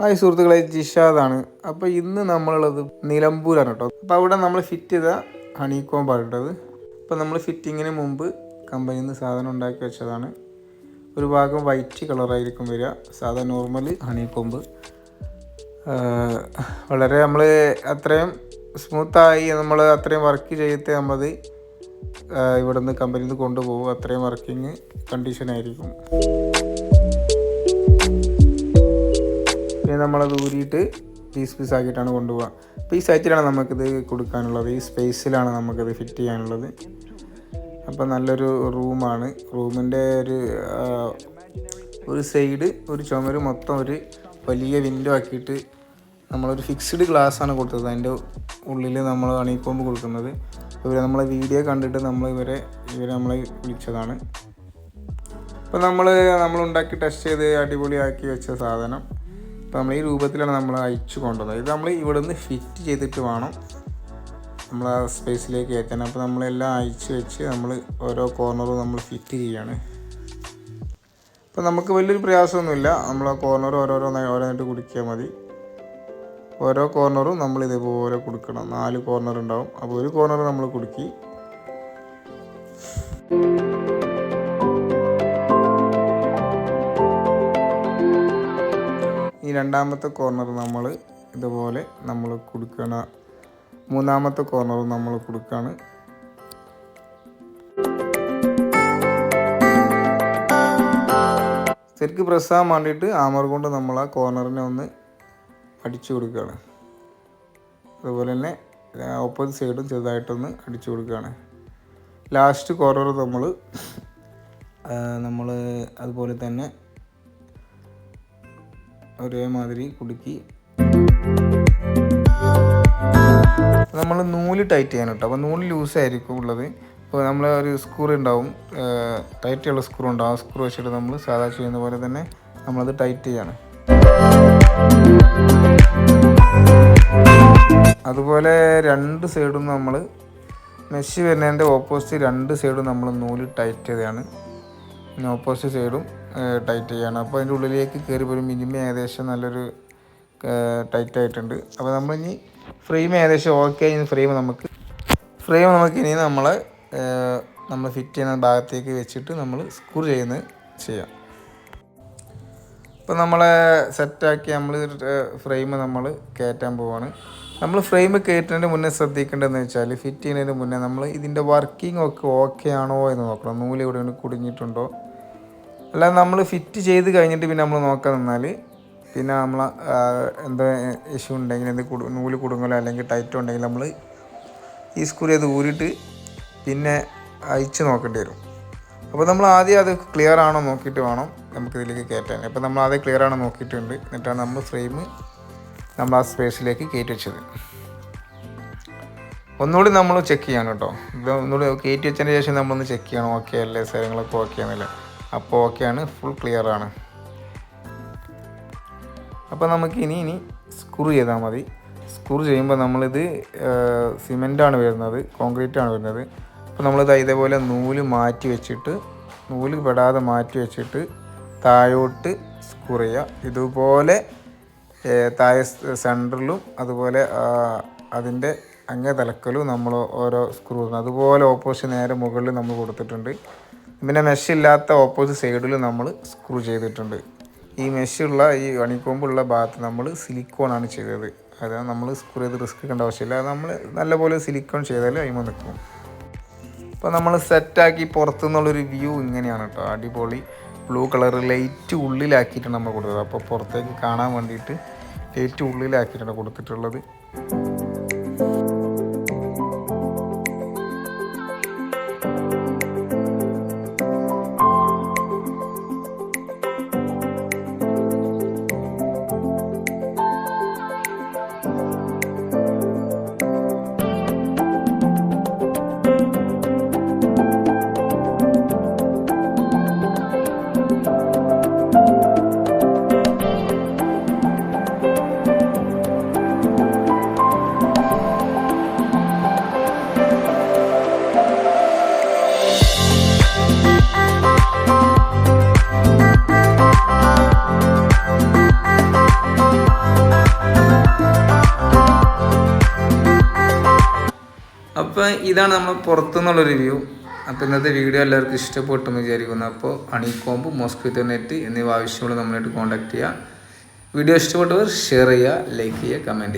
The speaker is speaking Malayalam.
ഹായ് സുഹൃത്തുക്കളെ ജിഷാദാണ്. അപ്പോൾ ഇന്ന് നമ്മളുള്ളത് നിലമ്പൂരാണ് കേട്ടോ. അപ്പോൾ അവിടെ നമ്മൾ ഫിറ്റ് ചെയ്ത ഹണിക്കോമ്പാണ് കേട്ടത് അപ്പോൾ നമ്മൾ ഫിറ്റിങ്ങിന് മുമ്പ് കമ്പനിയിൽ നിന്ന് സാധനം ഉണ്ടാക്കി വെച്ചതാണ്. ഒരു ഭാഗം വൈറ്റ് കളറായിരിക്കും വരിക. സാധാ നോർമൽ കോമ്പ് വളരെ നമ്മൾ അത്രയും സ്മൂത്തായി നമ്മൾ അത്രയും വർക്ക് ചെയ്തിട്ട് നമ്മളത് ഇവിടെ നിന്ന് കമ്പനിയിൽ നിന്ന് കൊണ്ടുപോകും. അത്രയും വർക്കിംഗ് കണ്ടീഷനായിരിക്കും നമ്മളത് ഊരിയിട്ട് പീസ് പീസ് ആക്കിയിട്ടാണ് കൊണ്ടുപോകുക അപ്പോൾ ഈ സൈറ്റിലാണ് നമുക്കിത് കൊടുക്കാനുള്ളത്. ഈ സ്പേസിലാണ് നമുക്കിത് ഫിറ്റ് ചെയ്യാനുള്ളത്. അപ്പോൾ നല്ലൊരു റൂമാണ് റൂമിന്റെ ഒരു ഒരു സൈഡ് ഒരു ചുമര് മൊത്തം ഒരു വലിയ വിൻഡോ ആക്കിയിട്ട് നമ്മളൊരു ഫിക്സ്ഡ് ഗ്ലാസ് ആണ് കൊടുത്തത്. അതിന്റെ ഉള്ളിൽ നമ്മൾ അണിക്കൊമ്പ് കൊടുക്കുന്നത്. ഇവർ നമ്മളെ വീഡിയോ കണ്ടിട്ട് നമ്മൾ ഇവരെ ഇവരെ നമ്മളെ വിളിച്ചതാണ്. അപ്പോൾ നമ്മൾ ഉണ്ടാക്കി ടെസ്റ്റ് ചെയ്ത് അടിപൊളിയാക്കി വെച്ച സാധനം. ഇപ്പോൾ നമ്മൾ ഈ രൂപത്തിലാണ് നമ്മൾ അയച്ചു കൊണ്ടുവന്നത്. ഇത് നമ്മൾ ഇവിടെ നിന്ന് ഫിറ്റ് ചെയ്തിട്ട് വേണം നമ്മൾ ആ സ്പേസിലേക്ക് കയറ്റാൻ. അപ്പോൾ നമ്മളെല്ലാം അയച്ച് വെച്ച് നമ്മൾ ഓരോ കോർണറും നമ്മൾ ഫിറ്റ് ചെയ്യാണ്. അപ്പോൾ നമുക്ക് വലിയൊരു പ്രയാസമൊന്നുമില്ല. നമ്മൾ ആ കോർണർ ഓരോരോന്നായി ഓരോന്നായിട്ട് കുടിക്കിയാൽ മതി. ഓരോ കോർണറും നമ്മൾ ഇതുപോലെ കൊടുക്കണം. നാല് കോർണർ ഉണ്ടാവും. അപ്പോൾ ഒരു കോർണർ നമ്മൾ കുടുക്കി. ഈ രണ്ടാമത്തെ കോർണർ നമ്മൾ ഇതുപോലെ നമ്മൾ കൊടുക്കണ മൂന്നാമത്തെ കോർണർ നമ്മൾ കൊടുക്കുകയാണ് ശരിക്ക് പ്രസ് ആകാൻ വേണ്ടിയിട്ട് ആമർ കൊണ്ട് നമ്മൾ ആ കോർണറിനെ ഒന്ന് അടിച്ചു കൊടുക്കുകയാണ് അതുപോലെ തന്നെ ഓപ്പോസിറ്റ് സൈഡും ചെറുതായിട്ടൊന്ന് അടിച്ചു കൊടുക്കുകയാണ് ലാസ്റ്റ് കോർണർ നമ്മൾ നമ്മൾ അതുപോലെ തന്നെ ഒരേമാതിരി കുടുക്കി. നമ്മൾ നൂൽ ടൈറ്റ് ചെയ്യാൻ കേട്ടോ. അപ്പോൾ നൂൽ ലൂസ് ആയിരിക്കും ഉള്ളത്. ഇപ്പോൾ നമ്മൾ ഒരു സ്ക്രൂ ഉണ്ടാവും. ടൈറ്റ് ഉള്ള സ്ക്രൂ ഉണ്ടാവും ആ സ്ക്രൂ വെച്ചിട്ട് നമ്മൾ സാധാ ചെയ്യുന്ന പോലെ തന്നെ നമ്മളത് ടൈറ്റ് ചെയ്യാണ്. അതുപോലെ രണ്ട് സൈഡും നമ്മൾ മെഷ് വരുന്നതിന്റെ ഓപ്പോസിറ്റ് രണ്ട് സൈഡും നമ്മൾ നൂൽ ടൈറ്റ് ചെയ്തതാണ്. പിന്നെ ഓപ്പോസിറ്റ് സൈഡും ടൈറ്റ് ചെയ്യണം. അപ്പോൾ അതിന്റെ ഉള്ളിലേക്ക് കയറി പോലും മിനിമം ഏകദേശം നല്ലൊരു ടൈറ്റ് ആയിട്ടുണ്ട്. അപ്പോൾ നമ്മൾ ഇനി ഫ്രെയിം ഏകദേശം ഓക്കെ ആയി. ഫ്രെയിം നമുക്ക് ഫ്രെയിം നമുക്ക് ഇനി നമ്മൾ നമ്മൾ ഫിറ്റ് ചെയ്യുന്ന ഭാഗത്തേക്ക് വെച്ചിട്ട് നമ്മൾ സ്ക്രൂ ചെയ്യുന്നത് ചെയ്യാം. ഇപ്പോൾ നമ്മളെ സെറ്റാക്കി നമ്മൾ ഫ്രെയിം നമ്മൾ കയറ്റാൻ പോവാണ്. നമ്മൾ ഫ്രെയിം കയറ്റുന്നതിന് മുന്നേ ശ്രദ്ധിക്കേണ്ടതെന്ന് വെച്ചാൽ ഫിറ്റ് ചെയ്യുന്നതിന് മുന്നേ നമ്മൾ ഇതിന്റെ വർക്കിംഗ് ഒക്കെ ഓക്കെ ആണോ എന്ന് നോക്കണം. നൂൽ എവിടെയാണ് കുടുങ്ങിയിട്ടുണ്ടോ? അല്ലാതെ നമ്മൾ ഫിറ്റ് ചെയ്ത് കഴിഞ്ഞിട്ട് പിന്നെ നമ്മൾ നോക്കാൻ നിന്നാൽ പിന്നെ നമ്മൾ എന്താ ഇഷ്യൂ ഉണ്ടെങ്കിൽ എന്ത് കുടു നൂൽ കുടുങ്ങലോ അല്ലെങ്കിൽ ടൈറ്റ് ഉണ്ടെങ്കിൽ നമ്മൾ ഈ സ്ക്രൂ ചെയ്ത് ഊരിയിട്ട് പിന്നെ അയച്ച് നോക്കേണ്ടി വരും. അപ്പോൾ നമ്മൾ ആദ്യം അത് ക്ലിയർ ആണോ നോക്കിയിട്ട് വേണം നമുക്ക് ഇതിലേക്ക് കയറ്റാൻ. അപ്പോൾ നമ്മൾ ആദ്യം ക്ലിയർ ആണോ നോക്കിയിട്ടുണ്ട്. എന്നിട്ടാണ് നമ്മൾ ഫ്രെയിം നമ്മൾ ആ സ്പേസിലേക്ക് കയറ്റി വെച്ചത്. ഒന്നുകൂടി നമ്മൾ ചെക്ക് ചെയ്യണം കേട്ടോ. ഒന്നുകൂടി കയറ്റി വെച്ചതിന് ശേഷം നമ്മളൊന്ന് ചെക്ക് ചെയ്യണം. ഓക്കെ അല്ലേ? സ്ഥലങ്ങളൊക്കെ ഓക്കെ ആണല്ലേ? അപ്പോൾ ഓക്കെയാണ് ഫുൾ ക്ലിയർ ആണ്. അപ്പോൾ നമുക്ക് ഇനി ഇനി സ്ക്രൂ ചെയ്താൽ മതി. സ്ക്രൂ ചെയ്യുമ്പോൾ നമ്മളിത് സിമെന്റാണ് വരുന്നത് കോൺക്രീറ്റ് ആണ് വരുന്നത്. അപ്പോൾ നമ്മളിത് ഇതേപോലെ നൂൽ മാറ്റി വെച്ചിട്ട് നൂൽ പെടാതെ മാറ്റി വെച്ചിട്ട് താഴോട്ട് സ്ക്രൂ ചെയ്യുക. ഇതുപോലെ താഴെ സെന്ററിലും അതുപോലെ അതിന്റെ അങ്ങേ തലക്കലും നമ്മൾ ഓരോ സ്ക്രൂ അതുപോലെ ഓപ്പോസിറ്റ് നേരെ മുകളിൽ നമ്മൾ കൊടുത്തിട്ടുണ്ട്. പിന്നെ മെഷില്ലാത്ത ഓപ്പോസിറ്റ് സൈഡിൽ നമ്മൾ സ്ക്രൂ ചെയ്തിട്ടുണ്ട്. ഈ മെഷുള്ള ഈ അണിക്കൊമ്പുള്ള ഭാഗത്ത് നമ്മൾ സിലിക്കോൺ ആണ് ചെയ്തത്. അതായത് നമ്മൾ സ്ക്രൂ ചെയ്ത് റിസ്ക് എടുക്കേണ്ട ആവശ്യമില്ല. അത് നമ്മൾ നല്ലപോലെ സിലിക്കോൺ ചെയ്താൽ അതിമ നിൽക്കും അപ്പോൾ നമ്മൾ സെറ്റാക്കി പുറത്തു നിന്നുള്ളൊരു വ്യൂ ഇങ്ങനെയാണ് കേട്ടോ അടിപൊളി ബ്ലൂ കളർ ലൈറ്റ് ഉള്ളിലാക്കിയിട്ടാണ് നമ്മൾ കൊടുത്തത്. അപ്പോൾ പുറത്തേക്ക് കാണാൻ വേണ്ടിയിട്ട് ലൈറ്റ് ഉള്ളിലാക്കിയിട്ടാണ് കൊടുത്തിട്ടുള്ളത്. അപ്പോൾ ഇതാണ് നമ്മൾ പുറത്തുനിന്നുള്ള റിവ്യൂ അപ്പോൾ ഇന്നത്തെ വീഡിയോ എല്ലാവർക്കും ഇഷ്ടപ്പെട്ടെന്ന് വിചാരിക്കുന്നു. അപ്പോൾ അണിക്കോമ്പ് മോസ്കിറ്റോ നെറ്റ് എന്നിവ ആവശ്യമുള്ള നമ്മളായിട്ട് കോൺടാക്ട് ചെയ്യുക വീഡിയോ ഇഷ്ടപ്പെട്ടവർ ഷെയർ ചെയ്യുക ലൈക്ക് ചെയ്യുക കമന്റ്